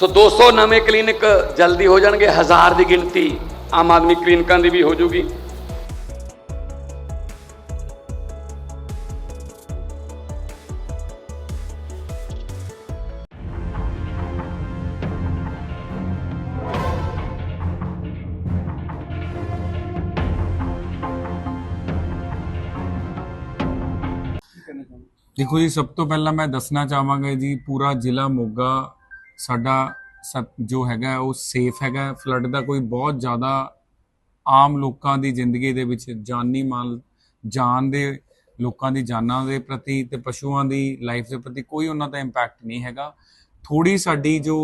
ਸੋ 200 ਨਵੇਂ ਕਲੀਨਿਕ ਜਲਦੀ ਹੋ ਜਾਣਗੇ, ਹਜ਼ਾਰ ਦੀ ਗਿਣਤੀ ਆਮ ਆਦਮੀ ਕਲੀਨਿਕਾਂ ਦੀ ਵੀ ਹੋ ਜੂਗੀ। ਦੇਖੋ ਜੀ, ਸਭ ਤੋਂ ਪਹਿਲਾਂ ਮੈਂ ਦੱਸਣਾ ਚਾਹਾਂਗਾ ਜੀ, ਪੂਰਾ ਜ਼ਿਲ੍ਹਾ ਮੋਗਾ ਸਾਡਾ ਸਭ ਜੋ ਹੈਗਾ ਉਹ ਸੇਫ ਹੈਗਾ। ਫਲੱਡ ਦਾ ਕੋਈ ਬਹੁਤ ਜ਼ਿਆਦਾ ਆਮ ਲੋਕਾਂ ਦੀ ਜ਼ਿੰਦਗੀ ਦੇ ਵਿੱਚ ਜਾਨੀ ਮਾਲ, ਜਾਨ ਦੇ ਲੋਕਾਂ ਦੀ ਜਾਨਾਂ ਦੇ ਪ੍ਰਤੀ ਤੇ ਪਸ਼ੂਆਂ ਦੀ ਲਾਈਫ ਦੇ ਪ੍ਰਤੀ ਕੋਈ ਉਹਨਾਂ ਦਾ ਇੰਪੈਕਟ ਨਹੀਂ ਹੈਗਾ। ਥੋੜੀ ਸਾਡੀ ਜੋ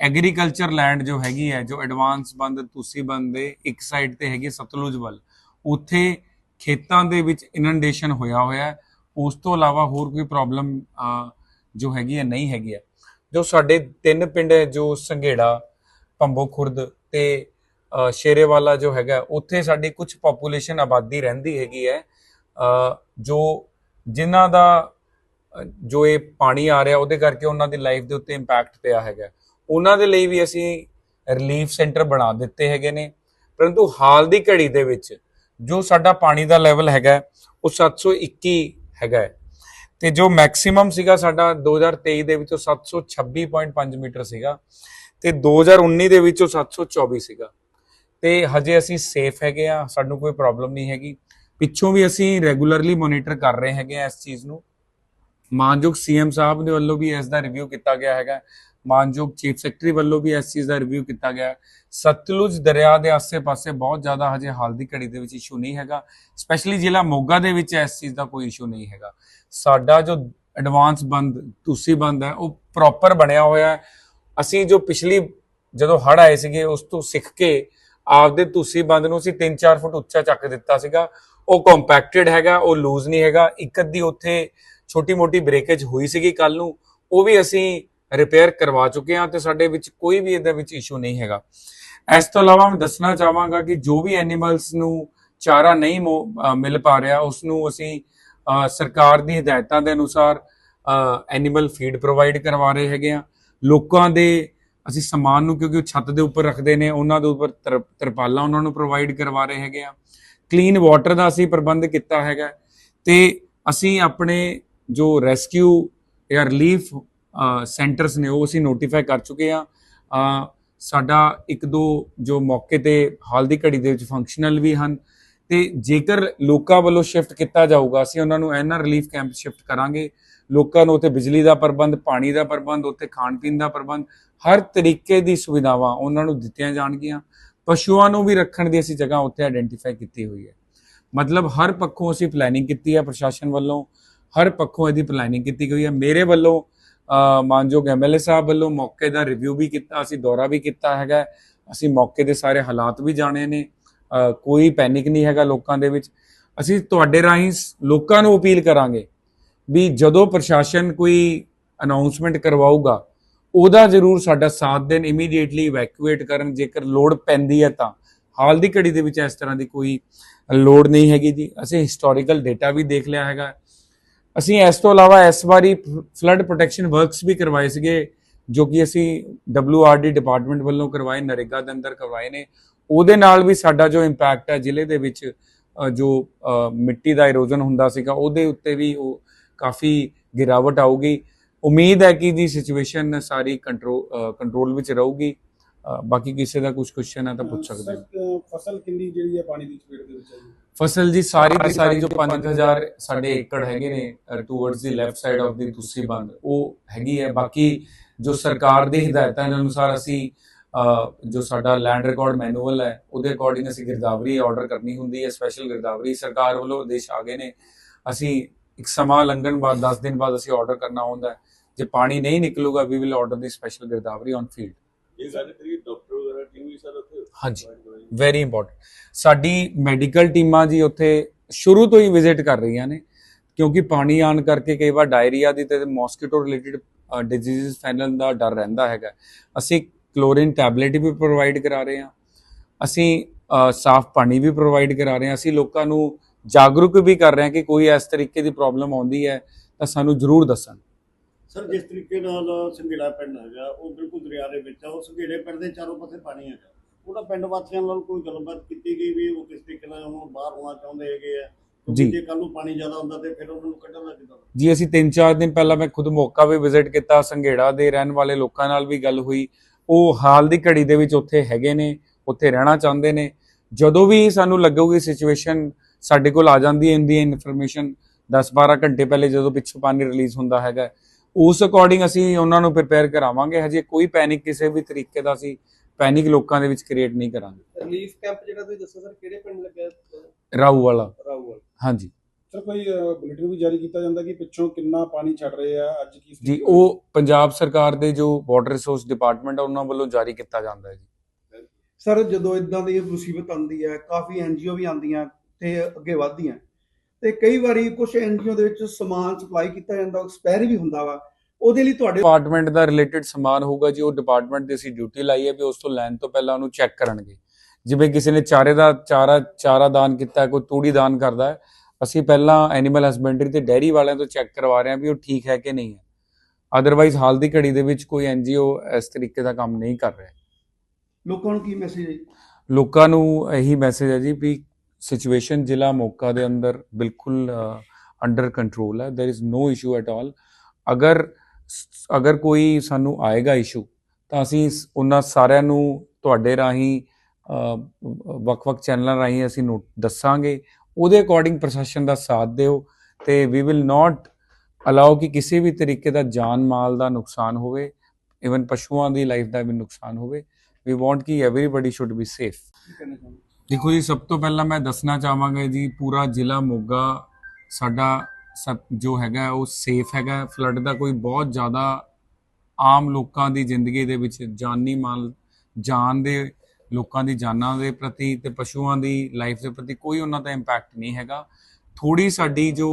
ਐਗਰੀਕਲਚਰ ਲੈਂਡ ਜੋ ਹੈਗੀ ਹੈ, ਜੋ ਐਡਵਾਂਸ ਬੰਦ, ਤੁਸੀਂ ਬੰਦੇ ਇੱਕ ਸਾਈਡ ਤੇ ਹੈਗੀ ਸਤਲੁਜ ਵੱਲ, ਉੱਥੇ ਖੇਤਾਂ ਦੇ ਵਿੱਚ ਇਨੰਡੇਸ਼ਨ ਹੋਇਆ ਹੋਇਆ ਉਸ ਤੋਂ ਇਲਾਵਾ ਹੋਰ ਕੋਈ ਪ੍ਰੋਬਲਮ ਜੋ ਹੈਗੀ ਹੈ, ਨਹੀਂ ਹੈਗੀ ਹੈ। ਜੋ ਸਾਡੇ ਤਿੰਨ ਪਿੰਡ ਹੈ, ਜੋ ਸੰਘੇੜਾ ਪੰਬੋ ਖੁਰਦ ਤੇ ਸ਼ੇਰੇਵਾਲਾ ਜੋ ਹੈਗਾ, ਉੱਥੇ ਸਾਡੀ ਕੁਝ ਪੋਪੂਲੇਸ਼ਨ ਆਬਾਦੀ ਰਹਿੰਦੀ ਹੈਗੀ ਹੈ। ਜੋ ਜਿਨ੍ਹਾਂ ਦਾ ਜੋ ਇਹ ਪਾਣੀ ਆ ਰਿਹਾ, ਉਹਦੇ ਕਰਕੇ ਉਹਨਾਂ ਦੀ ਲਾਈਫ ਦੇ ਉੱਤੇ ਇੰਪੈਕਟ ਪਿਆ ਹੈਗਾ। ਉਹਨਾਂ ਦੇ ਲਈ ਵੀ ਅਸੀਂ ਰਿਲੀਫ ਸੈਂਟਰ ਬਣਾ ਦਿੱਤੇ ਹੈਗੇ ਨੇ। ਪਰੰਤੂ ਹਾਲ ਦੀ ਘੜੀ ਦੇ ਵਿੱਚ ਜੋ ਸਾਡਾ ਪਾਣੀ ਦਾ ਲੈਵਲ ਹੈਗਾ, ਉਹ 721 ਹੈਗਾ ਤੇ ਜੋ ਮੈਕਸਿਮਮ ਸੀਗਾ ਸਾਡਾ 2023 ਦੇ ਵਿੱਚ ਉਹ 726.5 ਮੀਟਰ ਸੀਗਾ ਤੇ 2019 ਦੇ ਵਿੱਚ ਉਹ 724 ਸੀਗਾ। ਤੇ ਹਜੇ ਅਸੀਂ ਸੇਫ ਹੈਗੇ ਆ ਸਾਨੂੰ ਕੋਈ ਪ੍ਰੋਬਲਮ ਨਹੀਂ ਹੈਗੀ। ਪਿੱਛੋਂ ਵੀ ਅਸੀਂ ਰੈਗੂਲਰਲੀ ਮੋਨੀਟਰ ਕਰ ਰਹੇ ਹੈਗੇ ਆ ਇਸ ਚੀਜ਼ ਨੂੰ। ਮਾਨਯੋਗ ਸੀਐਮ ਸਾਹਿਬ ਦੇ ਵੱਲੋਂ ਵੀ ਇਸ ਦਾ ਰਿਵਿਊ ਕੀਤਾ ਗਿਆ ਹੈਗਾ। ਮਾਨਯੋਗ ਚੀਫ ਸੈਕਟਰੀ ਵੱਲੋਂ ਵੀ ਇਸ ਚੀਜ਼ ਦਾ ਰਿਵਿਊ ਕੀਤਾ ਗਿਆ। ਸਤਲੁਜ ਦਰਿਆ ਦੇ ਆਸੇ-ਪਾਸੇ ਬਹੁਤ ਜ਼ਿਆਦਾ ਹਜੇ ਹਾਲ ਦੀ ਘੜੀ ਦੇ ਵਿੱਚ ਇਸ਼ੂ ਨਹੀਂ ਹੈਗਾ। ਸਪੈਸ਼ਲੀ ਜ਼ਿਲ੍ਹਾ ਮੋਗਾ ਦੇ ਵਿੱਚ ਇਸ ਚੀਜ਼ ਦਾ ਕੋਈ ਇਸ਼ੂ ਨਹੀਂ ਹੈਗਾ। ਸਾਡਾ ਜੋ ਐਡਵਾਂਸ ਬੰਦ, ਤੁਸੀਂ ਬੰਦ ਹੈ, ਉਹ ਪ੍ਰੋਪਰ ਬਣਿਆ ਹੋਇਆ ਹੈ। ਅਸੀਂ ਜੋ ਪਿਛਲੀ ਜਦੋਂ ਹੜ ਆਏ ਸੀਗੇ, ਉਸ ਤੋਂ ਸਿੱਖ ਕੇ ਆਪਦੇ ਤੁਸੀਂ ਬੰਦ ਨੂੰ ਅਸੀਂ 3-4 ਫੁੱਟ ਉੱਚਾ ਚੱਕ ਦਿੱਤਾ ਸੀਗਾ। ਉਹ ਕੰਪੈਕਟਡ ਹੈਗਾ, ਉਹ ਲੂਜ਼ ਨਹੀਂ ਹੈਗਾ। ਇੱਕ ਅੱਧੀ ਉੱਥੇ ਛੋਟੀ-ਮੋਟੀ ਬ੍ਰੇਕੇਜ ਹੋਈ ਸੀਗੀ ਕੱਲ ਨੂੰ, ਉਹ ਵੀ ਅਸੀਂ ਰਿਪੇਅਰ ਕਰਵਾ ਚੁੱਕੇ ਹਾਂ ਤੇ ਸਾਡੇ ਵਿੱਚ ਕੋਈ ਵੀ ਇਹਦੇ ਵਿੱਚ ਇਸ਼ੂ ਨਹੀਂ ਹੈਗਾ। ਇਸ ਤੋਂ ਇਲਾਵਾ ਮੈਂ ਦੱਸਣਾ ਚਾਹਾਂਗਾ ਕਿ ਜੋ ਵੀ ਐਨੀਮਲਸ ਨੂੰ ਚਾਰਾ ਨਹੀਂ ਮੋ- ਮਿਲ ਪਾ ਰਿਹਾ, ਉਸ ਨੂੰ ਅਸੀਂ ਸਰਕਾਰ ਦੀ ਹਦਾਇਤਾਂ ਦੇ ਅਨੁਸਾਰ ਐਨੀਮਲ ਫੀਡ ਪ੍ਰੋਵਾਈਡ ਕਰਵਾ ਰਹੇ ਹੈਗੇ ਆ। ਲੋਕਾਂ ਦੇ, ਅਸੀਂ ਸਮਾਨ ਨੂੰ ਕਿਉਂਕਿ ਉਹ ਛੱਤ ਦੇ ਉੱਪਰ ਰੱਖਦੇ ਨੇ, ਉਹਨਾਂ ਦੇ ਉੱਪਰ ਤਰ- ਤਰਪਾਲਾਂ ਉਹਨਾਂ ਨੂੰ ਪ੍ਰੋਵਾਈਡ ਕਰਵਾ ਰਹੇ ਹੈਗੇ ਆ। ਕਲੀਨ ਵਾਟਰ ਦਾ ਅਸੀਂ ਪ੍ਰਬੰਧ ਕੀਤਾ ਹੈਗਾ ਤੇ ਅਸੀਂ ਆਪਣੇ ਜੋ ਰੈਸਕਿਊ ਜਾਂ ਰਿਲੀਫ ਸੈਂਟਰਸ ਨੇ ਉਹ ਅਸੀਂ ਨੋਟੀਫਾਈ ਕਰ ਚੁੱਕੇ ਆ। ਸਾਡਾ ਇੱਕ ਦੋ ਜੋ ਮੌਕੇ ਤੇ ਹਾਲ ਦੀ ਘੜੀ ਦੇ ਵਿੱਚ ਫੰਕਸ਼ਨਲ ਵੀ ਹਨ ਤੇ ਜੇਕਰ ਲੋਕਾਂ ਵੱਲੋਂ ਸ਼ਿਫਟ ਕੀਤਾ ਜਾਊਗਾ ਅਸੀਂ ਉਹਨਾਂ ਨੂੰ ਐਨਆਰ ਰਿਲੀਫ ਕੈਂਪ ਸ਼ਿਫਟ ਕਰਾਂਗੇ। ਲੋਕਾਂ ਨੂੰ ਉੱਥੇ ਬਿਜਲੀ ਦਾ ਪ੍ਰਬੰਧ ਪਾਣੀ ਦਾ ਪ੍ਰਬੰਧ ਉੱਥੇ ਖਾਣ ਪੀਣ ਦਾ ਪ੍ਰਬੰਧ ਹਰ ਤਰੀਕੇ ਦੀ ਸੁਵਿਧਾਵਾਂ ਉਹਨਾਂ ਨੂੰ ਦਿੱਤੀਆਂ ਜਾਣਗੀਆਂ। ਪਸ਼ੂਆਂ ਨੂੰ ਵੀ ਰੱਖਣ ਦੀ ਅਸੀਂ ਜਗ੍ਹਾ ਉੱਥੇ ਆਇਡੈਂਟੀਫਾਈ ਕੀਤੀ ਹੋਈ ਹੈ। ਮਤਲਬ ਹਰ ਪੱਖੋਂ ਅਸੀਂ ਪਲੈਨਿੰਗ ਕੀਤੀ ਹੈ ਪ੍ਰਸ਼ਾਸਨ ਵੱਲੋਂ ਹਰ ਪੱਖੋਂ ਇਹਦੀ ਪਲੈਨਿੰਗ ਕੀਤੀ ਗਈ ਹੈ। ਮੇਰੇ ਵੱਲੋਂ ਅ, ਮਾਨਯੋਗ ਐਮਐਲਏ ਸਾਹਿਬ ਵੱਲੋਂ ਮੌਕੇ ਦਾ ਰਿਵਿਊ ਵੀ ਕੀਤਾ ਅਸੀਂ ਦੌਰਾ ਵੀ ਕੀਤਾ ਹੈਗਾ ਅਸੀਂ ਮੌਕੇ ਦੇ ਸਾਰੇ ਹਾਲਾਤ ਵੀ ਜਾਣੇ ਨੇ। ਕੋਈ ਪੈਨਿਕ ਨਹੀਂ ਹੈਗਾ ਲੋਕਾਂ ਦੇ ਵਿੱਚ। ਅਸੀਂ ਤੁਹਾਡੇ ਰਾਹੀਂ ਸ- ਲੋਕਾਂ ਨੂੰ ਅਪੀਲ ਕਰਾਂਗੇ ਵੀ ਜਦੋਂ ਪ੍ਰਸ਼ਾਸਨ ਕੋਈ ਅਨਾਉਂਸਮੈਂਟ ਕਰਵਾਊਗਾ, ਉਹਦਾ ਜ਼ਰੂਰ ਸਾਡਾ ਸਾਥ ਦੇਣ ਇਮੀਡੀਏਟਲੀ ਇਵੈਕੂਏਟ ਕਰਨ। ਜੇਕਰ ਲੋੜ ਪੈਂਦੀ ਹੈ ਤਾਂ। ਹਾਲ ਦੀ ਘੜੀ ਦੇ ਵਿੱਚ ਇਸ ਤਰ੍ਹਾਂ ਦੀ ਕੋਈ ਲੋੜ ਨਹੀਂ ਹੈਗੀ ਜੀ। ਅਸੀਂ ਹਿਸਟੋਰੀਕਲ ਡਾਟਾ ਵੀ ਦੇਖ ਲਿਆ ਹੈਗਾ। ਅਸੀਂ ਇਸ ਤੋਂ ਇਲਾਵਾ ਇਸ ਵਾਰੀ ਫਲੱਡ ਪ੍ਰੋਟੈਕਸ਼ਨ ਵਰਕਸ ਵੀ ਕਰਵਾਏ ਸੀਗੇ। ਜੋ ਕਿ ਅਸੀਂ WRD ਡਿਪਾਰਟਮੈਂਟ ਵੱਲੋਂ ਕਰਵਾਏ ਨਰੇਗਾ ਦੇ ਅੰਦਰ ਕਰਵਾਏ ਨੇ। ਉਹਦੇ ਨਾਲ ਵੀ ਸਾਡਾ ਜੋ ਇੰਪੈਕਟ ਹੈ ਜ਼ਿਲ੍ਹੇ ਦੇ ਵਿੱਚ ਜੋ ਮਿੱਟੀ ਦਾ ਇਰੋਜ਼ਨ ਹੁੰਦਾ ਸੀਗਾ ਉਹਦੇ ਉੱਤੇ ਵੀ ਉਹ ਕਾਫੀ ਗਿਰਾਵਟ ਆਊਗੀ। ਉਮੀਦ ਹੈ ਕਿ ਜੀ ਸਿਚੁਏਸ਼ਨ ਸਾਰੀ ਕੰਟਰੋਲ ਕੰਟਰੋਲ ਵਿੱਚ ਰਹੂਗੀ। ਬਾਕੀ ਕਿਸੇ ਦਾ ਕੁਝ ਕੁਐਸਚਨ ਹੈ ਤਾਂ ਪੁੱਛ ਸਕਦੇ ਹੋ। ਫਸਲ ਕਿੰਨੀ ਜਿਹੜੀ ਹੈ ਪਾਣੀ ਦੀ ਚਪੇਟ ਦੇ ਵਿੱਚ ਹੈ ਫਸਲ ਜੀ ਸਾਰੀ ਦੀ ਸਾਰੀ ਜੋ 5000 ਸਾਡੇ ਏਕੜ ਹੈਗੇ ਨੇ towards the left side of the ਤੁਸੀਂ ਬੰਦ ਉਹ ਹੈਗੀ ਹੈ। ਬਾਕੀ ਜੋ ਸਰਕਾਰ ਦੀ ਹਦਾਇਤਾਂ ਦੇ ਅਨੁਸਾਰ ਅਸੀਂ ਜੋ ਸਾਡਾ ਲੈਂਡ ਰਿਕਾਰਡ ਮੈਨੂਅਲ ਹੈ ਉਹਦੇ ਅਕੋਰਡਿੰਗ ਅਸੀਂ ਗਿਰਦਾਵਰੀ ਆਰਡਰ ਕਰਨੀ ਹੁੰਦੀ ਹੈ ਸਪੈਸ਼ਲ ਗਿਰਦਾਵਰੀ ਸਰਕਾਰ ਵੱਲੋਂ ਆਦੇਸ਼ ਆ ਗਏ ਨੇ। ਅਸੀਂ ਇੱਕ ਸਮਾਂ ਲੰਘਣ ਬਾਅਦ 10 ਦਿਨ ਬਾਅਦ ਅਸੀਂ ਆਰਡਰ ਕਰਨਾ ਹੁੰਦਾ ਜੇ ਪਾਣੀ ਨਹੀਂ ਨਿਕਲੂਗਾ we will order the special girdawari on field ਇਹ ਗੱਲ ਕਰੀ ਡਾਕਟਰ ਵਗੈਰਾ ਟੀਮ ਵੀ ਸਰ ਉੱਥੇ ਹਾਂਜੀ। ਵੈਰੀ ਇੰਪੋਰਟੈਂਟ ਸਾਡੀ ਮੈਡੀਕਲ ਟੀਮਾਂ ਜੀ ਉੱਥੇ ਸ਼ੁਰੂ ਤੋਂ ਹੀ ਵਿਜ਼ਿਟ ਕਰ ਰਹੀਆਂ ਨੇ ਕਿਉਂਕਿ ਪਾਣੀ ਆਣ ਕਰਕੇ ਕਈ ਵਾਰ ਡਾਇਰੀਆ ਦੀ ਤੇ ਮੋਸਕੀਟੋ ਰਿਲੇਟਡ ਡਿਜ਼ੀਜ਼ ਫੈਲਣ ਦਾ ਡਰ ਰਹਿੰਦਾ ਹੈਗਾ। ਅਸੀਂ ਕਲੋਰੀਨ ਟੈਬਲੇਟ ਵੀ ਪ੍ਰੋਵਾਈਡ ਕਰਾ ਰਹੇ ਹਾਂ। ਅਸੀਂ ਸਾਫ਼ ਪਾਣੀ ਵੀ ਪ੍ਰੋਵਾਈਡ ਕਰਾ ਰਹੇ ਹਾਂ। ਅਸੀਂ ਲੋਕਾਂ ਨੂੰ ਜਾਗਰੂਕ ਵੀ ਕਰ ਰਹੇ ਹਾਂ ਕਿ ਕੋਈ ਇਸ ਤਰੀਕੇ ਦੀ ਪ੍ਰੋਬਲਮ ਆਉਂਦੀ ਹੈ ਤਾਂ ਸਾਨੂੰ ਜ਼ਰੂਰ ਦੱਸਣ। ਸਰ, ਜਿਸ ਤਰੀਕੇ ਨਾਲ ਸੰਘੇੜਾ ਪਿੰਡ ਹੈਗਾ ਉਹ ਬਿਲਕੁਲ ਦਰਿਆ ਦੇ ਵਿੱਚ ਆ, ਉਹ ਸੰਘੇੜੇ ਪਿੰਡ ਦੇ ਚਾਰੋਂ ਪਾਸੇ ਪਾਣੀ ਹੈਗਾ। ਉਹਦਾ ਪਿੰਡ ਵਾਸੀਆਂ ਨਾਲ ਕੋਈ ਗੱਲਬਾਤ ਕੀਤੀ ਗਈ ਵੀ ਉਹ ਕਿਸ ਤਰੀਕੇ ਨਾਲ ਉਹਨੂੰ ਬਾਹਰ ਹੋਣਾ ਚਾਹੁੰਦੇ ਹੈਗੇ ਆ? ਜੀ। ਜੇ ਕੱਲ ਨੂੰ ਪਾਣੀ ਜ਼ਿਆਦਾ ਹੁੰਦਾ ਤੇ ਫਿਰ ਉਹਨਾਂ ਨੂੰ ਕੱਢਣ ਦਾ ਕਿੱਦਾਂ ਜੀ ਅਸੀਂ 3-4 ਦਿਨ ਪਹਿਲਾਂ ਮੈਂ ਖੁਦ ਮੌਕਾ ਵੀ ਵਿਜ਼ਿਟ ਕੀਤਾ ਸੰਘੇੜਾ ਦੇ ਰਹਿਣ ਵਾਲੇ ਲੋਕਾਂ ਨਾਲ ਵੀ ਗੱਲ ਹੋਈ। ਉਹ ਹਾਲ ਦੀ ਘੜੀ ਦੇ ਵਿੱਚ ਉੱਥੇ ਹੈਗੇ ਨੇ ਉੱਥੇ ਰਹਿਣਾ ਚਾਹੁੰਦੇ ਨੇ। ਜਦੋਂ ਵੀ ਸਾਨੂੰ ਲੱਗੂਗੀ ਸਿਚੁਏਸ਼ਨ ਸਾਡੇ ਕੋਲ ਆ ਜਾਂਦੀ ਹੈ ਇੰਦੀ ਇਨਫੋਰਮੇਸ਼ਨ 10-12 ਘੰਟੇ ਪਹਿਲੇ ਜਦੋਂ ਪਿੱਛੋਂ ਪਾਣੀ ਰਿਲੀਜ਼ ਹੁੰਦਾ ਹੈਗਾ। ਉਸ ਅਕੋਰਡਿੰਗ ਅਸੀਂ ਉਹਨਾਂ ਨੂੰ ਪ੍ਰਿਪੇਅਰ ਕਰਾਵਾਂਗੇ। ਹਜੇ ਕੋਈ ਪੈਨਿਕ ਕਿਸੇ ਵੀ ਤਰੀਕੇ ਦਾ ਅਸੀਂ ਪੈਨਿਕ ਲੋਕਾਂ ਦੇ ਵਿੱਚ ਕ੍ਰੀਏਟ ਨਹੀਂ ਕਰਾਂਗੇ। ਰਿਲੀਫ ਕੈਂਪ ਜਿਹੜਾ ਤੁਸੀਂ ਦੱਸਿਆ ਸਰ ਕਿਹੜੇ ਪਿੰਡ ਲੱਗਿਆ? ਰਾਊ ਵਾਲਾ। ਹਾਂਜੀ। ਸਰ ਕੋਈ ਬੁਲੇਟਿਨ ਵੀ ਜਾਰੀ ਕੀਤਾ ਜਾਂਦਾ ਕਿ ਪਿੱਛੋਂ ਕਿੰਨਾ ਪਾਣੀ ਛੱਡ ਰਹੇ ਆ? ਅੱਜ ਕੀ ਜੀ ਉਹ ਪੰਜਾਬ ਸਰਕਾਰ ਦੇ ਜੋ ਵਾਟਰ ਰਿਸੋਰਸ ਡਿਪਾਰਟਮੈਂਟ ਹੈ ਉਹਨਾਂ ਵੱਲੋਂ ਜਾਰੀ ਕੀਤਾ ਜਾਂਦਾ ਹੈ ਜੀ। ਸਰ ਜਦੋਂ ਇਦਾਂ ਦੀ ਮੁਸੀਬਤ ਆਉਂਦੀ ਹੈ ਕਾਫੀ ਐਨਜੀਓ ਵੀ ਆਉਂਦੀਆਂ ਤੇ ਅੱਗੇ ਵਧਦੀਆਂ। ਤੇ ਕਈ ਵਾਰੀ ਕੁਝ ਐਨਜੀਓ ਦੇ ਵਿੱਚ ਸਮਾਨ ਸਪਲਾਈ ਕੀਤਾ ਜਾਂਦਾ ਐਕਸਪਾਇਰ ਵੀ ਹੁੰਦਾ ਵਾ। ਉਹਦੇ ਲਈ ਤੁਹਾਡੇ ਡਿਪਾਰਟਮੈਂਟ ਦਾ ਰਿਲੇਟਡ ਸਮਾਨ ਹੋਊਗਾ ਜੀ ਉਹ ਡਿਪਾਰਟਮੈਂਟ ਦੀ ਅਸੀਂ ਡਿਊਟੀ ਲਾਈ ਹੈ ਵੀ ਉਸ ਤੋਂ ਲੈਣ ਤੋਂ ਪਹਿਲਾਂ ਉਹਨੂੰ ਚੈੱਕ ਕਰਨਗੇ। ਜਿਵੇਂ ਕਿਸੇ ਨੇ ਚਾਰੇ ਦਾ ਚਾਰਾ ਚਾਰਾ ਦਾਨ ਕੀਤਾ ਹੈ, ਕੋਈ ਤੂੜੀ ਦਾਨ ਕਰਦਾ ਹੈ ਅਸੀਂ ਪਹਿਲਾਂ ਐਨੀਮਲ ਹਸਬੈਂਡਰੀ ਤੇ ਡੈਰੀ ਵਾਲਿਆਂ ਤੋਂ ਚੈੱਕ ਕਰਵਾ ਰਹੇ ਹਾਂ ਵੀ ਉਹ ਠੀਕ ਹੈ ਕਿ ਨਹੀਂ ਹੈ ਅਦਰਵਾਈਜ਼ ਹਾਲ ਦੀ ਘੜੀ ਦੇ ਵਿੱਚ ਕੋਈ ਐਨਜੀਓ ਇਸ ਤਰੀਕੇ ਦਾ ਕੰਮ ਨਹੀਂ ਕਰ ਰਿਹਾ ਲੋਕਾਂ ਨੂੰ ਕੀ ਮੈਸੇਜ ਹੈ ਲੋਕਾਂ ਨੂੰ ਇਹੀ ਮੈਸੇਜ ਹੈ ਜੀ ਵੀ ਸਿਚੁਏਸ਼ਨ ਜ਼ਿਲ੍ਹਾ ਮੋਕਾ ਦੇ ਅੰਦਰ ਬਿਲਕੁਲ ਅੰਡਰ ਕੰਟਰੋਲ ਹੈ there is no issue at all ਅਗਰ ਅਗਰ ਕੋਈ ਸਾਨੂੰ ਆਏਗਾ ਇਸ਼ੂ ਤਾਂ ਅਸੀਂ ਸ- ਉਹਨਾਂ ਸਾਰਿਆਂ ਨੂੰ ਤੁਹਾਡੇ ਰਾਹੀਂ ਅ, ਵੱਖ-ਵੱਖ ਚੈਨਲਾਂ ਰਾਹੀਂ ਅਸੀਂ ਨੋਟ ਦੱਸਾਂਗੇ। ਉਹਦੇ ਅਕੋਰਡਿੰਗ ਪ੍ਰਸ਼ਾਸਨ ਦਾ ਸਾਥ ਦਿਓ ਤੇ ਵੀ ਵਿਲ ਨਾਟ ਅਲਾਓ ਕਿ ਕਿਸੇ ਵੀ ਤਰੀਕੇ ਦਾ ਜਾਨ ਮਾਲ ਦਾ ਨੁਕਸਾਨ ਹੋਵੇ ਇਵਨ ਪਸ਼ੂਆਂ ਦੀ ਲਾਈਫ ਦਾ ਵੀ ਨੁਕਸਾਨ ਹੋਵੇ। ਵੀ ਵਾਂਟ ਕਿ ਐਵਰੀਬਾਡੀ ਸ਼ੁੱਡ ਬੀ ਸੇਫ ਦੇਖੋ ਜੀ, ਸਭ ਤੋਂ ਪਹਿਲਾਂ ਮੈਂ ਦੱਸਣਾ ਚਾਹਾਂਗਾ ਜੀ, ਪੂਰਾ ਜ਼ਿਲ੍ਹਾ ਮੋਗਾ ਸਾਡਾ ਸਭ ਜੋ ਹੈਗਾ, ਉਹ ਸੇਫ ਹੈਗਾ। ਫਲੱਡ ਦਾ ਕੋਈ ਬਹੁਤ ਜ਼ਿਆਦਾ ਆਮ ਲੋਕਾਂ ਦੀ ਜ਼ਿੰਦਗੀ ਦੇ ਵਿੱਚ ਜਾਨੀ ਮਾਲ ਜਾਨ ਦੇ ਲੋਕਾਂ ਦੀ ਜਾਨਾਂ ਦੇ ਪ੍ਰਤੀ ਤੇ ਪਸ਼ੂਆਂ ਦੀ ਲਾਈਫ ਦੇ ਪ੍ਰਤੀ ਕੋਈ ਉਹਨਾਂ ਦਾ ਇੰਪੈਕਟ ਨਹੀਂ ਹੈਗਾ। ਥੋੜੀ ਸਾਡੀ ਜੋ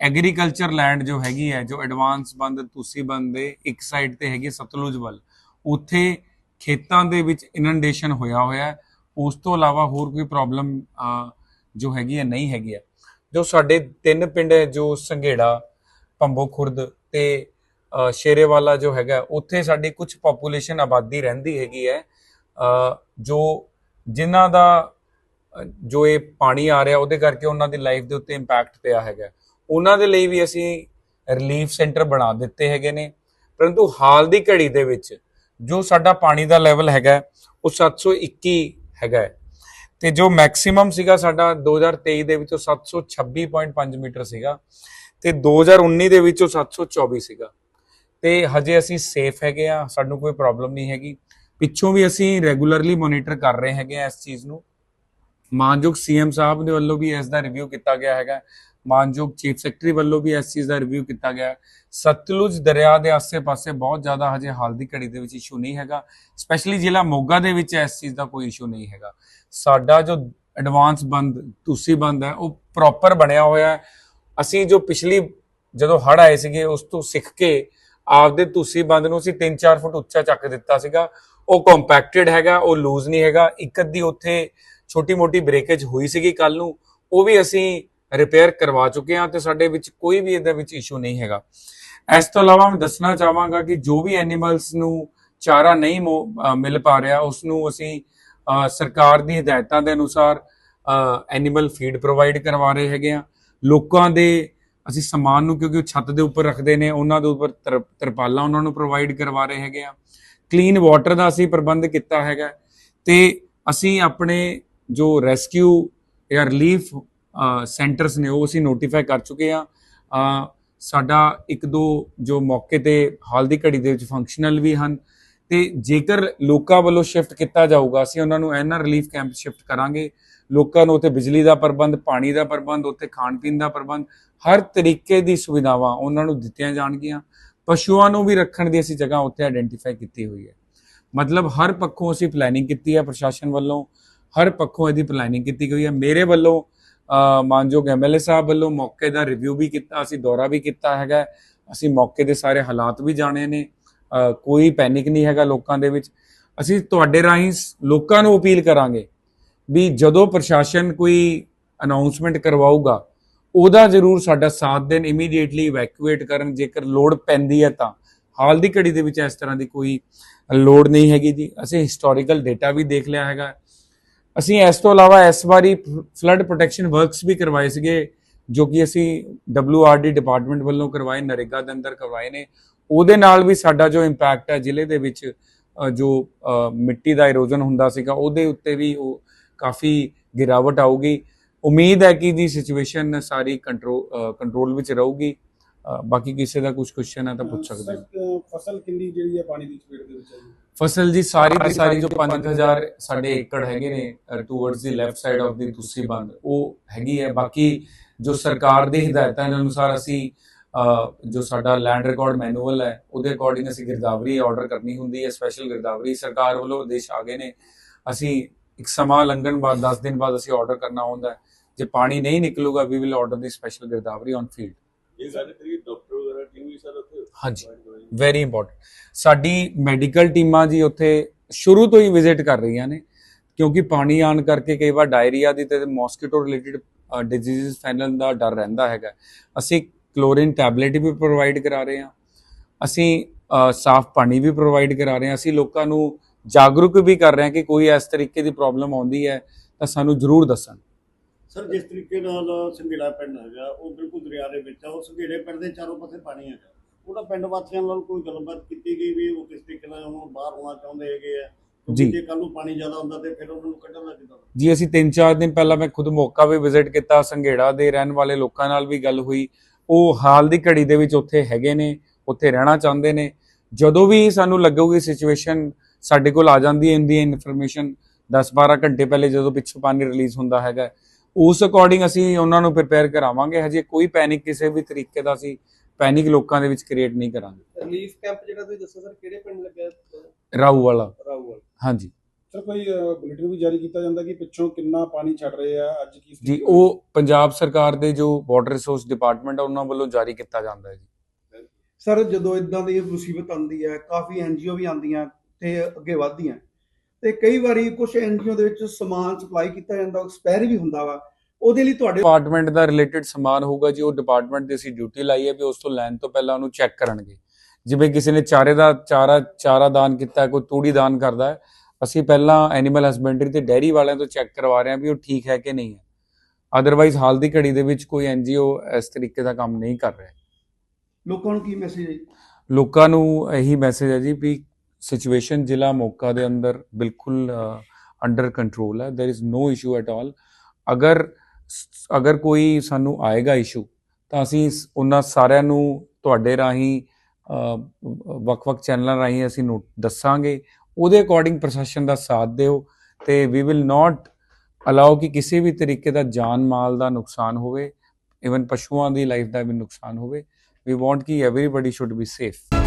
ਐਗਰੀਕਲਚਰ ਲੈਂਡ ਜੋ ਹੈਗੀ ਹੈ, ਜੋ ਐਡਵਾਂਸ ਬੰਦ, ਤੁਸੀਂ ਬੰਦ ਦੇ ਇੱਕ ਸਾਈਡ ਤੇ ਹੈਗੀ ਸਤਲੁਜ ਵੱਲ, ਉੱਥੇ ਖੇਤਾਂ ਦੇ ਵਿੱਚ ਇਨੰਡੇਸ਼ਨ ਹੋਇਆ ਹੋਇਆ ਉਸ ਤੋਂ ਇਲਾਵਾ ਹੋਰ ਕੋਈ ਪ੍ਰੋਬਲਮ ਜੋ ਹੈਗੀ ਹੈ, ਨਹੀਂ ਹੈਗੀ ਹੈ। ਜੋ ਸਾਡੇ ਤਿੰਨ ਪਿੰਡ ਹੈ, ਜੋ ਸੰਘੇੜਾ ਭੰਬੋ ਖੁਰਦ ਤੇ ਸ਼ੇਰੇਵਾਲਾ ਜੋ ਹੈਗਾ, ਉੱਥੇ ਸਾਡੀ ਕੁਝ ਪੋਪੂਲੇਸ਼ਨ ਆਬਾਦੀ ਰਹਿੰਦੀ ਹੈਗੀ ਹੈ। ਜੋ ਜਿਨ੍ਹਾਂ ਦਾ ਜੋ ਇਹ ਪਾਣੀ ਆ ਰਿਹਾ, ਉਹਦੇ ਕਰਕੇ ਉਹਨਾਂ ਦੀ ਲਾਈਫ ਦੇ ਉੱਤੇ ਇੰਪੈਕਟ ਪਿਆ ਹੈਗਾ। ਉਹਨਾਂ ਦੇ ਲਈ ਵੀ ਅਸੀਂ ਰਿਲੀਫ ਸੈਂਟਰ ਬਣਾ ਦਿੱਤੇ ਹੈਗੇ ਨੇ। ਪਰੰਤੂ ਹਾਲ ਦੀ ਘੜੀ ਦੇ ਵਿੱਚ ਜੋ ਸਾਡਾ ਪਾਣੀ ਦਾ ਲੈਵਲ ਹੈਗਾ, ਉਹ 721 ਹੈਗਾ ਹੈ। ਤੇ ਜੋ ਮੈਕਸਿਮਮ ਸੀਗਾ ਸਾਡਾ 2023 ਦੇ ਵਿੱਚ ਉਹ 726.5 ਮੀਟਰ ਸੀਗਾ ਤੇ 2019 ਦੇ ਵਿੱਚ ਉਹ 724 ਸੀਗਾ। ਤੇ ਹਜੇ ਅਸੀਂ ਸੇਫ ਹੈਗੇ ਆ ਸਾਨੂੰ ਕੋਈ ਪ੍ਰੋਬਲਮ ਨਹੀਂ ਹੈਗੀ। ਪਿੱਛੋਂ ਵੀ ਅਸੀਂ ਰੈਗੂਲਰਲੀ ਮੋਨੀਟਰ ਕਰ ਰਹੇ ਹੈਗੇ ਆ ਇਸ ਚੀਜ਼ ਨੂੰ। ਮਾਨਯੋਗ ਸੀਐਮ ਸਾਹਿਬ ਦੇ ਵੱਲੋਂ ਵੀ ਇਸ ਦਾ ਰਿਵਿਊ ਕੀਤਾ ਗਿਆ ਹੈਗਾ। ਮਾਨਯੋਗ ਚੀਫ ਸੈਕਟਰੀ ਵੱਲੋਂ ਵੀ ਇਸ ਚੀਜ਼ ਦਾ ਰਿਵਿਊ ਕੀਤਾ ਗਿਆ। ਸਤਲੁਜ ਦਰਿਆ ਦੇ ਆਸੇ-ਪਾਸੇ ਬਹੁਤ ਜ਼ਿਆਦਾ ਹਜੇ ਹਾਲ ਦੀ ਘੜੀ ਦੇ ਵਿੱਚ ਇਸ਼ੂ ਨਹੀਂ ਹੈਗਾ। ਸਪੈਸ਼ਲੀ ਜ਼ਿਲ੍ਹਾ ਮੋਗਾ ਦੇ ਵਿੱਚ ਇਸ ਚੀਜ਼ ਦਾ ਕੋਈ ਇਸ਼ੂ ਨਹੀਂ ਹੈਗਾ। ਸਾਡਾ ਜੋ ਐਡਵਾਂਸ ਬੰਦ, ਤੁਸੀਂ ਬੰਦ ਹੈ, ਉਹ ਪ੍ਰੋਪਰ ਬਣਿਆ ਹੋਇਆ ਹੈ। ਅਸੀਂ ਜੋ ਪਿਛਲੀ ਜਦੋਂ ਹੜ ਆਏ ਸੀਗੇ, ਉਸ ਤੋਂ ਸਿੱਖ ਕੇ ਆਪਦੇ ਤੁਸੀਂ ਬੰਦ ਨੂੰ ਅਸੀਂ 3-4 ਫੁੱਟ ਉੱਚਾ ਚੱਕ ਦਿੱਤਾ ਸੀਗਾ। ਉਹ ਕੰਪੈਕਟਡ ਹੈਗਾ, ਉਹ ਲੂਜ਼ ਨਹੀਂ ਹੈਗਾ। ਇੱਕ ਅੱਧੀ ਉੱਥੇ ਛੋਟੀ-ਮੋਟੀ ਬ੍ਰੇਕੇਜ ਹੋਈ ਸੀਗੀ ਕੱਲ ਨੂੰ, ਉਹ ਵੀ ਅਸੀਂ ਰਿਪੇਅਰ ਕਰਵਾ ਚੁੱਕੇ ਹਾਂ ਤੇ ਸਾਡੇ ਵਿੱਚ ਕੋਈ ਵੀ ਇਹਦੇ ਵਿੱਚ ਇਸ਼ੂ ਨਹੀਂ ਹੈਗਾ। ਇਸ ਤੋਂ ਇਲਾਵਾ ਮੈਂ ਦੱਸਣਾ ਚਾਹਾਂਗਾ ਕਿ ਜੋ ਵੀ ਐਨੀਮਲਸ ਨੂੰ ਚਾਰਾ ਨਹੀਂ ਮੋ- ਮਿਲ ਪਾ ਰਿਹਾ ਉਸ ਨੂੰ ਅਸੀਂ ਸਰਕਾਰ ਦੀ ਹਦਾਇਤਾਂ ਦੇ ਅਨੁਸਾਰ ਐਨੀਮਲ ਫੀਡ ਪ੍ਰੋਵਾਈਡ ਕਰਵਾ ਰਹੇ ਹੈਗੇ ਆ ਲੋਕਾਂ ਦੇ ਅਸੀਂ ਸਮਾਨ ਨੂੰ ਕਿਉਂਕਿ ਉਹ ਛੱਤ ਦੇ ਉੱਪਰ ਰੱਖਦੇ ਨੇ, ਉਹਨਾਂ ਦੇ ਉੱਪਰ ਤਰ- ਤਰਪਾਲਾਂ ਉਹਨਾਂ ਨੂੰ ਪ੍ਰੋਵਾਈਡ ਕਰਵਾ ਰਹੇ ਹੈਗੇ ਆ ਕਲੀਨ ਵਾਟਰ ਦਾ ਅਸੀਂ ਪ੍ਰਬੰਧ ਕੀਤਾ ਹੈਗਾ। ਤੇ ਅਸੀਂ ਆਪਣੇ ਜੋ ਰੈਸਕਿਊ ਜਾਂ ਰਿਲੀਫ ਸੈਂਟਰਸ ਨੇ ਉਹ ਅਸੀਂ ਨੋਟੀਫਾਈ ਕਰ ਚੁੱਕੇ ਆ ਸਾਡਾ ਇੱਕ ਦੋ ਜੋ ਮੌਕੇ ਤੇ ਹਾਲ ਦੀ ਘੜੀ ਦੇ ਵਿੱਚ ਫੰਕਸ਼ਨਲ ਵੀ ਹਨ। ਤੇ ਜੇਕਰ ਲੋਕਾਂ ਵੱਲੋਂ ਸ਼ਿਫਟ ਕੀਤਾ ਜਾਊਗਾ, ਅਸੀਂ ਉਹਨਾਂ ਨੂੰ ਐਨਆਰ ਰਿਲੀਫ ਕੈਂਪ ਸ਼ਿਫਟ ਕਰਾਂਗੇ। ਲੋਕਾਂ ਨੂੰ ਉੱਥੇ ਬਿਜਲੀ ਦਾ ਪ੍ਰਬੰਧ, ਪਾਣੀ ਦਾ ਪ੍ਰਬੰਧ, ਉੱਥੇ ਖਾਣ ਪੀਣ ਦਾ ਪ੍ਰਬੰਧ, ਹਰ ਤਰੀਕੇ ਦੀ ਸੁਵਿਧਾਵਾਂ ਉਹਨਾਂ ਨੂੰ ਦਿੱਤੀਆਂ ਜਾਣਗੀਆਂ। ਪਸ਼ੂਆਂ ਨੂੰ ਵੀ ਰੱਖਣ ਦੀ ਅਸੀਂ ਜਗ੍ਹਾ ਉੱਥੇ ਆਇਡੈਂਟੀਫਾਈ ਕੀਤੀ ਹੋਈ ਹੈ। ਮਤਲਬ ਹਰ ਪੱਖੋਂ ਅਸੀਂ ਪਲੈਨਿੰਗ ਕੀਤੀ ਹੈ ਪ੍ਰਸ਼ਾਸਨ ਵੱਲੋਂ ਹਰ ਪੱਖੋਂ ਇਹਦੀ ਪਲੈਨਿੰਗ ਕੀਤੀ ਗਈ ਹੈ। ਮੇਰੇ ਵੱਲੋਂ ਅ, ਮਾਨਯੋਗ ਐਮਐਲਏ ਸਾਹਿਬ ਵੱਲੋਂ ਮੌਕੇ ਦਾ ਰਿਵਿਊ ਵੀ ਕੀਤਾ ਅਸੀਂ ਦੌਰਾ ਵੀ ਕੀਤਾ ਹੈਗਾ। ਅਸੀਂ ਮੌਕੇ ਦੇ ਸਾਰੇ ਹਾਲਾਤ ਵੀ ਜਾਣੇ ਨੇ। ਕੋਈ ਪੈਨਿਕ ਨਹੀਂ ਹੈਗਾ ਲੋਕਾਂ ਦੇ ਵਿੱਚ। ਅਸੀਂ ਤੁਹਾਡੇ ਰਾਹੀਂ ਸ- ਲੋਕਾਂ ਨੂੰ ਅਪੀਲ ਕਰਾਂਗੇ ਵੀ ਜਦੋਂ ਪ੍ਰਸ਼ਾਸਨ ਕੋਈ ਅਨਾਉਂਸਮੈਂਟ ਕਰਵਾਊਗਾ ਉਹਦਾ ਜ਼ਰੂਰ ਸਾਡਾ ਸਾਥ ਦੇਣ ਇਮੀਡੀਏਟਲੀ ਇਵੈਕੂਏਟ ਕਰਨ, ਜੇਕਰ ਲੋੜ ਪੈਂਦੀ ਹੈ ਤਾਂ। ਹਾਲ ਦੀ ਘੜੀ ਦੇ ਵਿੱਚ ਇਸ ਤਰ੍ਹਾਂ ਦੀ ਕੋਈ ਲੋੜ ਨਹੀਂ ਹੈਗੀ ਜੀ। ਅਸੀਂ ਹਿਸਟੋਰੀਕਲ ਡਾਟਾ ਵੀ ਦੇਖ ਲਿਆ ਹੈਗਾ। ਅਸੀਂ ਇਸ ਤੋਂ ਇਲਾਵਾ ਇਸ ਵਾਰੀ ਫਲੱਡ ਪ੍ਰੋਟੈਕਸ਼ਨ ਵਰਕਸ ਵੀ ਕਰਵਾਏ ਸੀਗੇ, ਜੋ ਕਿ ਅਸੀਂ WRD ਡਿਪਾਰਟਮੈਂਟ ਵੱਲੋਂ ਕਰਵਾਏ, ਨਰੇਗਾ ਦੇ ਅੰਦਰ ਕਰਵਾਏ ਨੇ। ਉਹਦੇ ਨਾਲ ਵੀ ਸਾਡਾ ਜੋ ਇੰਪੈਕਟ ਹੈ ਜ਼ਿਲ੍ਹੇ ਦੇ ਵਿੱਚ ਜੋ ਮਿੱਟੀ ਦਾ ਇਰੋਜ਼ਨ ਹੁੰਦਾ ਸੀਗਾ, ਉਹਦੇ ਉੱਤੇ ਵੀ ਉਹ ਕਾਫੀ ਗਿਰਾਵਟ ਆਊਗੀ। ਉਮੀਦ ਹੈ ਕਿ ਦੀ ਸਿਚੁਏਸ਼ਨ ਸਾਰੀ ਕੰਟਰੋਲ ਕੰਟਰੋਲ ਵਿੱਚ ਰਹੂਗੀ। ਬਾਕੀ ਕਿਸੇ ਦਾ ਕੁਝ ਕੁਐਸਚਨ ਹੈ ਤਾਂ ਪੁੱਛ ਸਕਦੇ ਹੋ। ਫਸਲ ਕਿੰਨੀ ਜਿਹੜੀ ਹੈ ਪਾਣੀ ਦੀ ਚਪੇਟ ਦੇ ਵਿੱਚ ਹੈ ਜੀ ਫਸਲ ਜੀ ਸਾਰੀ ਦੀ ਸਾਰੀ ਜੋ 5000 ਸਾਡੇ ਏਕੜ ਹੈਗੇ ਨੇ towards the left side of the ਤੁਸੀਂ ਬੰਦ ਉਹ ਹੈਗੀ ਹੈ। ਬਾਕੀ ਜੋ ਸਰਕਾਰ ਦੀ ਹਦਾਇਤਾਂ ਦੇ ਅਨੁਸਾਰ ਅਸੀਂ ਜੋ ਸਾਡਾ ਲੈਂਡ ਰਿਕਾਰਡ ਮੈਨੂਅਲ ਹੈ ਉਹਦੇ ਅਕੋਰਡਿੰਗ ਅਸੀਂ ਗਿਰਦਾਵਰੀ ਆਰਡਰ ਕਰਨੀ ਹੁੰਦੀ ਹੈ ਸਪੈਸ਼ਲ ਗਿਰਦਾਵਰੀ ਸਰਕਾਰ ਵੱਲੋਂ ਆਦੇਸ਼ ਆ ਗਏ ਨੇ। ਅਸੀਂ ਇੱਕ ਸਮਾਂ ਲੰਘਣ ਬਾਅਦ 10 ਦਿਨ ਬਾਅਦ ਅਸੀਂ ਆਰਡਰ ਕਰਨਾ ਹੁੰਦਾ ਹੈ। ਜੇ ਪਾਣੀ ਨਹੀਂ ਨਿਕਲੂਗਾ we will order the special girdawari on field ਇਹ ਗੱਲ ਕਰੀ ਡਾਕਟਰ ਵਗੈਰਾ ਟੀਮ ਵੀ ਸਰ ਉੱਥੇ ਹਾਂਜੀ ਵੈਰੀ ਇੰਪੋਰਟੈਂਟ ਸਾਡੀ ਮੈਡੀਕਲ ਟੀਮਾਂ ਜੀ ਉੱਥੇ ਸ਼ੁਰੂ ਤੋਂ ਹੀ ਵਿਜ਼ਿਟ ਕਰ ਰਹੀਆਂ ਨੇ ਕਿਉਂਕਿ ਪਾਣੀ ਆਣ ਕਰਕੇ ਕਈ ਵਾਰ ਡਾਇਰੀਆ ਦੀ ਤੇ ਮੋਸਕੀਟੋ ਰਿਲੇਟਡ ਡਿਜ਼ੀਜ਼ਸ ਫੈਲਣ ਦਾ ਡਰ ਰਹਿੰਦਾ ਹੈਗਾ। ਅਸੀਂ ਕਲੋਰੀਨ ਟੈਬਲੇਟ ਵੀ ਪ੍ਰੋਵਾਈਡ ਕਰਾ ਰਹੇ ਹਾਂ ਅਸੀਂ ਸਾਫ਼ ਪਾਣੀ ਵੀ ਪ੍ਰੋਵਾਈਡ ਕਰਾ ਰਹੇ ਹਾਂ ਅਸੀਂ ਲੋਕਾਂ ਨੂੰ ਜਾਗਰੂਕ ਵੀ ਕਰ ਰਹੇ ਹਾਂ ਕਿ ਕੋਈ ਇਸ ਤਰੀਕੇ ਦੀ ਪ੍ਰੋਬਲਮ ਆਉਂਦੀ ਹੈ ਤਾਂ ਸਾਨੂੰ ਜ਼ਰੂਰ ਦੱਸਣ। ਸਰ ਜਿਸ ਤਰੀਕੇ ਨਾਲ ਸੰਘੇੜਾ ਪਿੰਡ ਹੈਗਾ ਉਹ ਬਿਲਕੁਲ ਦਰਿਆ ਦੇ ਵਿੱਚ ਆ ਉਹ ਸੰਘੇੜੇ ਪਿੰਡ ਦੇ ਚਾਰੋਂ ਪਾਸੇ ਪਾਣੀ ਹੈਗਾ। ਉਹਦਾ ਪਿੰਡ ਵਾਸੀਆਂ ਨਾਲ ਕੋਈ ਗੱਲਬਾਤ ਕੀਤੀ ਗਈ ਵੀ ਉਹ ਕਿਸ ਤਰੀਕੇ ਨਾਲ ਉਹਨੂੰ ਬਾਹਰ ਹੋਣਾ ਚਾਹੁੰਦੇ ਹੈਗੇ ਆ? ਜੀ। ਜੇ ਕੱਲ ਨੂੰ ਪਾਣੀ ਜ਼ਿਆਦਾ ਹੁੰਦਾ ਤੇ ਫਿਰ ਉਹਨਾਂ ਨੂੰ ਕੱਢਣ ਦਾ ਕਿੱਦਾਂ ਜੀ ਅਸੀਂ 3-4 ਦਿਨ ਪਹਿਲਾਂ ਮੈਂ ਖੁਦ ਮੌਕਾ ਵੀ ਵਿਜ਼ਿਟ ਕੀਤਾ ਸੰਘੇੜਾ ਦੇ ਰਹਿਣ ਵਾਲੇ ਲੋਕਾਂ ਨਾਲ ਵੀ ਗੱਲ ਹੋਈ। ਉਹ ਹਾਲ ਦੀ ਘੜੀ ਦੇ ਵਿੱਚ ਉੱਥੇ ਹੈਗੇ ਨੇ ਉੱਥੇ ਰਹਿਣਾ ਚਾਹੁੰਦੇ ਨੇ। ਜਦੋਂ ਵੀ ਸਾਨੂੰ ਲੱਗੂਗੀ ਸਿਚੁਏਸ਼ਨ ਸਾਡੇ ਕੋਲ ਆ ਜਾਂਦੀ ਹੈ ਇੰਦੀ ਇਨਫੋਰਮੇਸ਼ਨ 10-12 ਘੰਟੇ ਪਹਿਲੇ ਜਦੋਂ ਪਿੱਛੋਂ ਪਾਣੀ ਰਿਲੀਜ਼ ਹੁੰਦਾ ਹੈਗਾ। ਉਸ ਅਕੋਰਡਿੰਗ ਅਸੀਂ ਉਹਨਾਂ ਨੂੰ ਪ੍ਰਿਪੇਅਰ ਕਰਾਵਾਂਗੇ। ਹਜੇ ਕੋਈ ਪੈਨਿਕ ਕਿਸੇ ਵੀ ਤਰੀਕੇ ਦਾ ਅਸੀਂ ਪੈਨਿਕ ਲੋਕਾਂ ਦੇ ਵਿੱਚ ਕ੍ਰੀਏਟ ਨਹੀਂ ਕਰਾਂਗੇ। ਰਿਲੀਫ ਕੈਂਪ ਜਿਹੜਾ ਤੁਸੀਂ ਦੱਸਿਆ ਸਰ ਕਿਹੜੇ ਪਿੰਡ ਲੱਗਿਆ? ਰਾਊ ਵਾਲਾ। ਰਾਊਵਾਲ ਹਾਂਜੀ। ਸਰ ਕੋਈ ਬੁਲੇਟਿਨ ਵੀ ਜਾਰੀ ਕੀਤਾ ਜਾਂਦਾ ਕਿ ਪਿੱਛੋਂ ਕਿੰਨਾ ਪਾਣੀ ਛੱਡ ਰਹੇ ਆ? ਅੱਜ ਕੀ ਜੀ ਉਹ ਪੰਜਾਬ ਸਰਕਾਰ ਦੇ ਜੋ ਵਾਟਰ ਰਿਸੋਰਸ ਡਿਪਾਰਟਮੈਂਟ ਆ ਉਹਨਾਂ ਵੱਲੋਂ ਜਾਰੀ ਕੀਤਾ ਜਾਂਦਾ ਹੈ ਜੀ। ਸਰ ਜਦੋਂ ਇਦਾਂ ਦੀ ਮੁਸੀਬਤ ਆਉਂਦੀ ਹੈ ਕਾਫੀ ਐਨਜੀਓ ਵੀ ਆਉਂਦੀਆਂ ਤੇ ਅੱਗੇ ਵਧਦੀਆਂ। ਤੇ ਕਈ ਵਾਰੀ ਕੁਝ ਐਨਜੀਓ ਦੇ ਵਿੱਚ ਸਮਾਨ ਸਪਲਾਈ ਕੀਤਾ ਜਾਂਦਾ ਐਕਸਪਾਇਰ ਵੀ ਹੁੰਦਾ ਵਾ। ਉਹਦੇ ਲਈ ਤੁਹਾਡੇ ਡਿਪਾਰਟਮੈਂਟ ਦਾ ਰਿਲੇਟਡ ਸਮਾਨ ਹੋਊਗਾ ਜੀ ਉਹ ਡਿਪਾਰਟਮੈਂਟ ਦੀ ਅਸੀਂ ਡਿਊਟੀ ਲਾਈ ਹੈ ਵੀ ਉਸ ਤੋਂ ਲੈਣ ਤੋਂ ਪਹਿਲਾਂ ਉਹਨੂੰ ਚੈੱਕ ਕਰਨਗੇ। ਜਿਵੇਂ ਕਿਸੇ ਨੇ ਚਾਰੇ ਦਾ ਚਾਰਾ ਚਾਰਾ ਦਾਨ ਕੀਤਾ ਕੋਈ ਤੂੜੀ ਦਾਨ ਕਰਦਾ ਹੈ ਅਸੀਂ ਪਹਿਲਾਂ ਐਨੀਮਲ ਹਸਬੈਂਡਰੀ ਤੇ ਡੈਰੀ ਵਾਲਿਆਂ ਤੋਂ ਚੈੱਕ ਕਰਵਾ ਰਹੇ ਹਾਂ ਵੀ ਉਹ ਠੀਕ ਹੈ ਕਿ ਨਹੀਂ ਹੈ। ਅਦਰਵਾਈਜ਼ ਹਾਲ ਦੀ ਘੜੀ ਦੇ ਵਿੱਚ ਕੋਈ ਐਨਜੀਓ ਇਸ ਤਰੀਕੇ ਦਾ ਕੰਮ ਨਹੀਂ ਕਰ ਰਿਹਾ। ਲੋਕਾਂ ਨੂੰ ਕੀ ਮੈਸੇਜ ਹੈ ਲੋਕਾਂ ਨੂੰ ਇਹੀ ਮੈਸੇਜ ਹੈ ਜੀ ਵੀ ਸਿਚੁਏਸ਼ਨ ਜ਼ਿਲ੍ਹਾ ਮੋਗਾ ਦੇ ਅੰਦਰ ਬਿਲਕੁਲ ਅੰਡਰ ਕੰਟਰੋਲ ਹੈ there is no issue at all ਅਗਰ ਅਗਰ ਕੋਈ ਸਾਨੂੰ ਆਏਗਾ ਇਸ਼ੂ ਤਾਂ ਅਸੀਂ ਸ- ਉਹਨਾਂ ਸਾਰਿਆਂ ਨੂੰ ਤੁਹਾਡੇ ਰਾਹੀਂ ਅ, ਵੱਖ-ਵੱਖ ਚੈਨਲਾਂ ਰਾਹੀਂ ਅਸੀਂ ਨੋਟ ਦੱਸਾਂਗੇ ਉਹਦੇ ਅਕੋਰਡਿੰਗ ਪ੍ਰਸ਼ਾਸਨ ਦਾ ਸਾਥ ਦਿਓ ਤੇ ਵੀ ਵਿਲ ਨਾਟ ਅਲਾਉ ਕਿ ਕਿਸੇ ਵੀ ਤਰੀਕੇ ਦਾ ਜਾਨ ਮਾਲ ਦਾ ਨੁਕਸਾਨ ਹੋਵੇ ਇਵਨ ਪਸ਼ੂਆਂ ਦੀ ਲਾਈਫ ਦਾ ਵੀ ਨੁਕਸਾਨ ਹੋਵੇ we want ਕਿ everybody should be safe